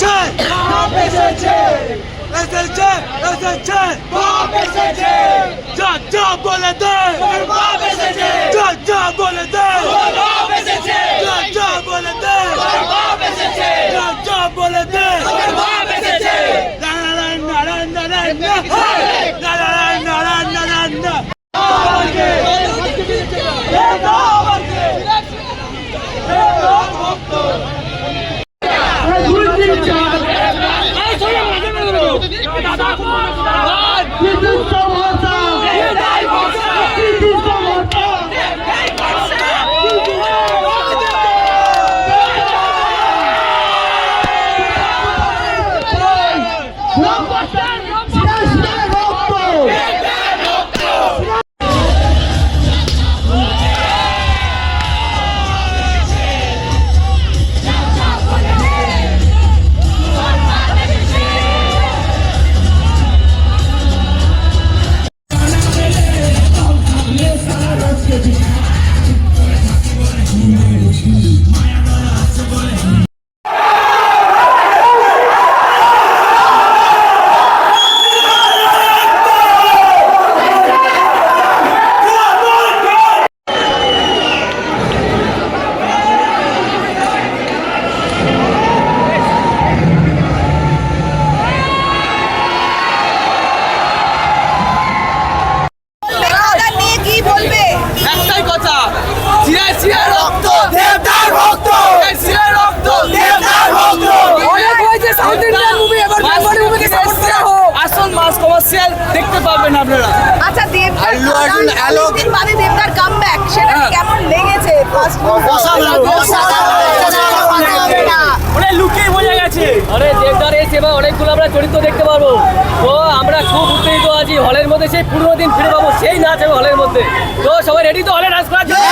এসেছে বাপ এসেছে এসেছে এসেছে বাপ এসেছে যা যা বলে দে no. আলোক। দিন বাদে দেবদার কামব্যাক সেটা হ্যাঁ। কেমন লেগেছে? ফার্স্ট ওরে লুকিয়ে বোঝা গেছে। আরে দেবদার এই সেবা অনেকগুলো আমরা চরিত্র দেখতে পারব। তো আমরা খুব উত্তেজিত আছি হলের মধ্যে সেই পুরনো দিন ফিরে পাবো সেই নাচ হবে হলের মধ্যে। তো সবাই রেডি তো? হলে নাচ করার জন্য?